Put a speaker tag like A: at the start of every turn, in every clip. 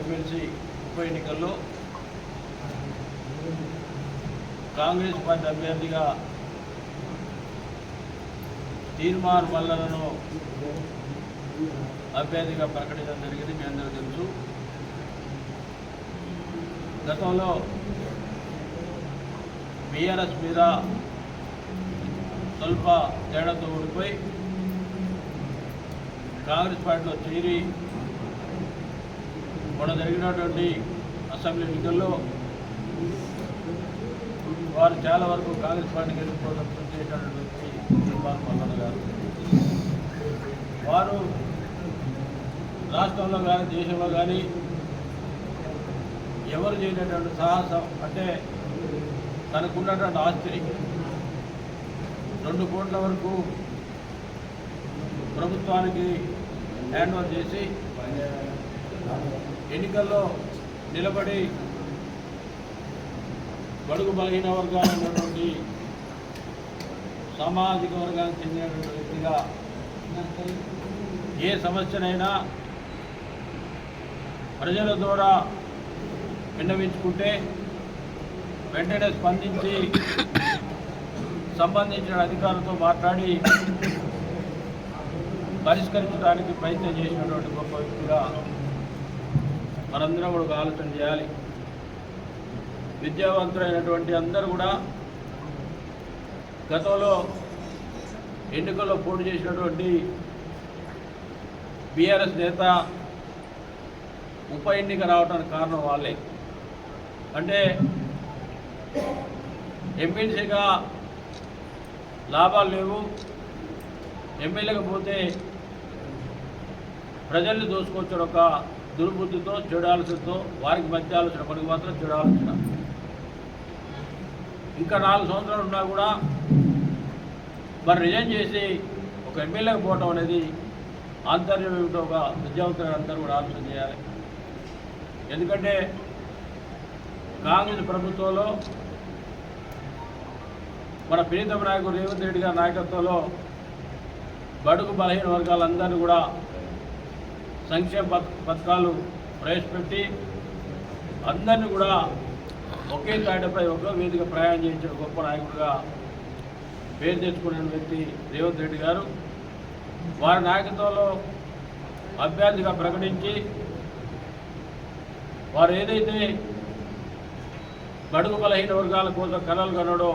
A: MLC ఉప ఎన్నికల్లో Congress party అభ్యర్థిగా తీర్మార్ మల్లలను అభ్యర్థిగా ప్రకటించడం జరిగింది. మీ అందరూ తెలుసు. గతంలో బీఆర్ఎస్ మీద స్వల్ప తేడాతో ఓడిపోయి కాంగ్రెస్ పార్టీలో చేరి మొన్న జరిగినటువంటి అసెంబ్లీ ఎన్నికల్లో వారు చాలా వరకు కాంగ్రెస్ పార్టీకి వెళ్ళిపోవడం చేసేటటువంటి చేసినటువంటి వ్యక్తి నిర్మాణ మల్లన్న గారు. వారు రాష్ట్రంలో కానీ దేశంలో కానీ ఎవరు చేయనటువంటి సాహసం అంటే తనకున్నటువంటి ఆస్తిని రెండు కోట్ల వరకు ప్రభుత్వానికి హ్యాండ్ ఓవర్ చేసి ఎన్నికల్లో నిలబడి బడుగు బలహీన వర్గాలు ఉన్నటువంటి సామాజిక వర్గానికి చెందినటువంటి వ్యక్తిగా ఏ సమస్యనైనా ప్రజల ద్వారా విన్నవించుకుంటే వెంటనే స్పందించి సంబంధించిన అధికారులతో మాట్లాడి పరిష్కరించడానికి ప్రయత్నం చేసినటువంటి గొప్ప వ్యక్తిగా మనందరం కూడా ఒక ఆలోచన చేయాలి. విద్యావంతులైనటువంటి అందరూ కూడా గతంలో ఎన్నికల్లో పోటీ చేసినటువంటి బీఆర్ఎస్ నేత ఉప ఎన్నిక రావడానికి కారణం వాళ్ళే. అంటే ఎమ్మెల్సీగా లాభాలు లేవు. ఎమ్మెల్యేగా పోతే ప్రజల్ని దోచుకొచ్చిన ఒక దుర్బుద్ధితో చెడు ఆలోచనతో వారికి మధ్య ఆలోచన మనకి మాత్రం చెడు ఆలోచన. ఇంకా నాలుగు సంవత్సరాలు ఉన్నా కూడా మరి రిజైన్ చేసి ఒక ఎమ్మెల్యేకి పోవటం అనేది ఆంతర్యం ఏమిటో ఒక విద్యావంతులు అందరూ కూడా ఆలోచన చేయాలి. ఎందుకంటే కాంగ్రెస్ ప్రభుత్వంలో మన ప్రీతమ నాయకుడు రేవంత్ రెడ్డి గారి నాయకత్వంలో బడుగు బలహీన వర్గాలందరినీ కూడా సంక్షేమ పథకాలు ప్రవేశపెట్టి అందరినీ కూడా ఒకే తాటపై ఒకే వేదిక ప్రయాణం చేయించిన గొప్ప నాయకుడిగా పేరు తెచ్చుకున్న వ్యక్తి రేవంత్ రెడ్డి గారు. వారి నాయకత్వంలో అభ్యర్థిగా ప్రకటించి వారు ఏదైతే బడుగు బలహీన వర్గాల కోసం కలలు కన్నాడో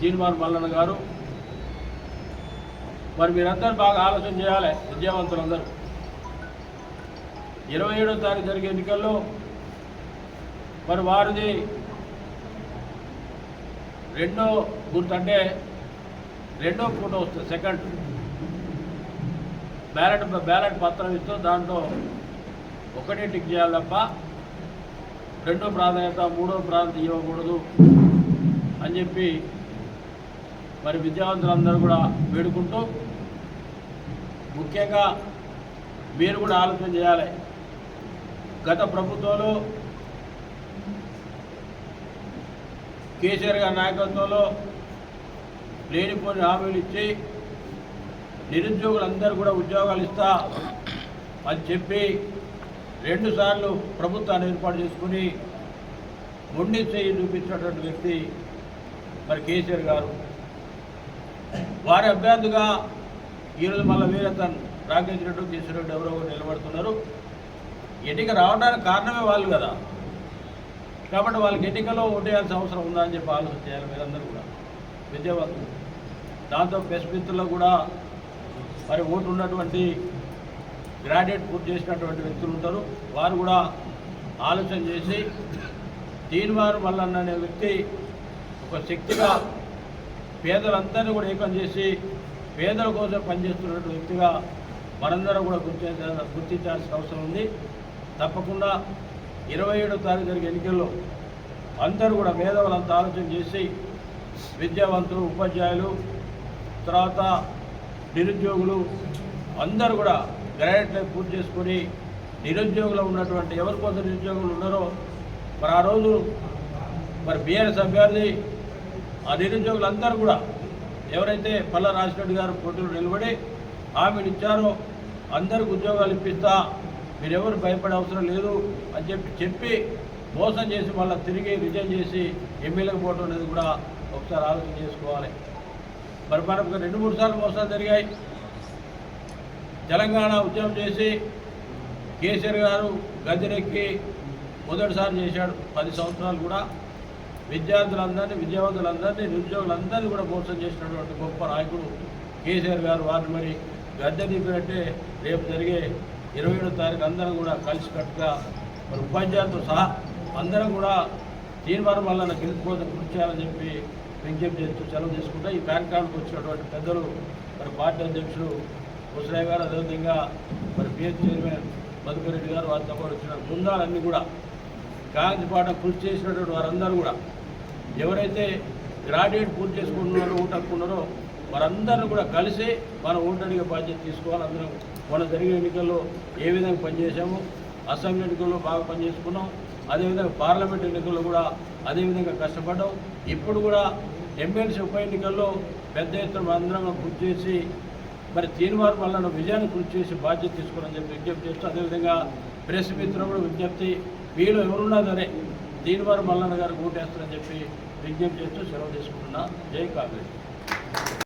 A: జీన్మార్ మల్లన్న గారు మరి మీరందరూ బాగా ఆలోచన చేయాలి విద్యావంతులందరూ. ఇరవై ఏడో తారీఖు జరిగే ఎన్నికల్లో మరి వారిది రెండో గుర్తు అంటే రెండో ఫోటో వస్తుంది సెకండ్. బ్యాలెట్ బ్యాలెట్ పత్రం ఇస్తూ దాంట్లో ఒకటే టిక్ చేయాలి తప్ప రెండో ప్రాధాన్యత మూడో ప్రాధాన్యత ఇవ్వకూడదు అని చెప్పి మరి విద్యావంతులందరూ కూడా వేడుకుంటూ ముఖ్యంగా మీరు కూడా ఆలోచన చేయాలి. గత ప్రభుత్వంలో కేసీఆర్ గారి నాయకత్వంలో లేనిపోని హామీలు ఇచ్చి నిరుద్యోగులందరూ కూడా ఉద్యోగాలు ఇస్తా అని చెప్పి రెండుసార్లు ప్రభుత్వాన్ని ఏర్పాటు చేసుకుని మొండి చేయి చూపించినటువంటి వ్యక్తి మరి కేసీఆర్ గారు. వారి అభ్యర్థిగా ఈరోజు మళ్ళీ వీరతన్ రాకేష్ రెడ్డి కిషన్ రెడ్డి ఎవరో నిలబడుతున్నారు. ఎన్నిక రావడానికి కారణమే వాళ్ళు కదా. కాబట్టి వాళ్ళకి ఎన్నికలో ఓటేయాల్సిన అవసరం ఉందా అని చెప్పి ఆలోచన చేయాలి మీరందరూ కూడా. విద్యావంతులు. దాంతో ప్రెస్ మిత్రుల్లో కూడా మరి ఓటు ఉన్నటువంటి గ్రాడ్యుయేట్ పూర్తి చేసినటువంటి వ్యక్తులు ఉంటారు. వారు కూడా ఆలోచన చేసి దీనివారు మల్లన్న అనే వ్యక్తి ఒక శక్తిగా పేదలందరినీ కూడా ఏకం చేసి పేదల కోసం పనిచేస్తున్నటువంటి వ్యక్తిగా మనందరం కూడా గుర్తించాల్సిన గుర్తించాల్సిన అవసరం ఉంది. తప్పకుండా ఇరవై ఏడో తారీఖు జరిగే ఎన్నికల్లో అందరూ కూడా మేధావులంతా ఆలోచన చేసి విద్యావంతులు ఉపాధ్యాయులు తర్వాత నిరుద్యోగులు అందరూ కూడా గ్రాడ్యుయేట్ లైఫ్ పూర్తి చేసుకొని నిరుద్యోగులు ఉన్నటువంటి ఎవరి కోసం నిరుద్యోగులు ఉన్నారో మరి ఆ రోజు మరి బీఆర్ఎస్ అభ్యర్థి ఆ నిరుద్యోగులందరూ కూడా ఎవరైతే పల్ల రాజశేఖర్ గారు పోటీలో నిలబడి హామీలు ఇచ్చారో అందరికి ఉద్యోగాలు ఇప్పిస్తా మీరెవరు భయపడే అవసరం లేదు అని చెప్పి చెప్పి మోసం చేసి మళ్ళీ తిరిగి రిజైన్ చేసి ఎమ్మెల్యేకి పోవడం అనేది కూడా ఒకసారి ఆలోచన చేసుకోవాలి. మరి మనకు రెండు మూడు సార్లు మోసాలు జరిగాయి. తెలంగాణ ఉద్యమం చేసి కేసీఆర్ గారు గద్దెనెక్కి మొదటిసారి చేశాడు. పది సంవత్సరాలు కూడా విద్యార్థులందరినీ విద్యావంతులందరినీ నిరుద్యోగులందరినీ కూడా మోసం చేసినటువంటి గొప్ప నాయకుడు కేసీఆర్ గారు. వారిని మరి గద్దె దిగినట్టే రేపు జరిగే ఇరవై ఏడో తారీఖు అందరం కూడా కలిసికట్టుగా మరి ఉపాధ్యాయులతో సహా అందరం కూడా తీర్మానం వల్ల గెలుపుకోసం కృషి చేయాలని చెప్పి విజ్ఞప్తి చేస్తూ సెలవు తీసుకుంటా. ఈ కార్యక్రమానికి వచ్చినటువంటి పెద్దలు మరి పార్టీ అధ్యక్షుడు ముసరాయ్ గారు అదేవిధంగా మరి పిఎస్ చైర్మన్ మధుకరెడ్డి గారు వారితో పాటు వచ్చిన బృందాలన్నీ కూడా కాంగ్రెస్ పాట కృషి చేసినటువంటి వారందరూ కూడా ఎవరైతే గ్రాడ్యుయేట్ పూర్తి చేసుకుంటున్నారో ఓటు హక్కున్నారో వారందరిని కూడా కలిసి మన ఓటడిగా బాధ్యత తీసుకోవాలి. అందరం మన జరిగిన ఎన్నికల్లో ఏ విధంగా పనిచేశాము అసెంబ్లీ ఎన్నికల్లో బాగా పనిచేసుకున్నాం. అదేవిధంగా పార్లమెంట్ ఎన్నికల్లో కూడా అదేవిధంగా కష్టపడ్డాం. ఇప్పుడు కూడా ఎమ్మెల్సీ ఉప ఎన్నికల్లో పెద్ద ఎత్తున అందరం కృషి చేసి మరి తీనివారు వల్ల విజయాన్ని కృషి చేసి బాధ్యత తీసుకోవాలని చెప్పి విజ్ఞప్తి చేస్తూ అదేవిధంగా ప్రెస్ మిత్రులు కూడా విజ్ఞప్తి వీళ్ళు ఎవరున్నా సరే దీనివారు మల్లన్న గారు ఓటేస్తారని చెప్పి విజ్ఞప్తి చేస్తూ సెలవు తీసుకుంటున్నా. జై కాంగ్రెస్.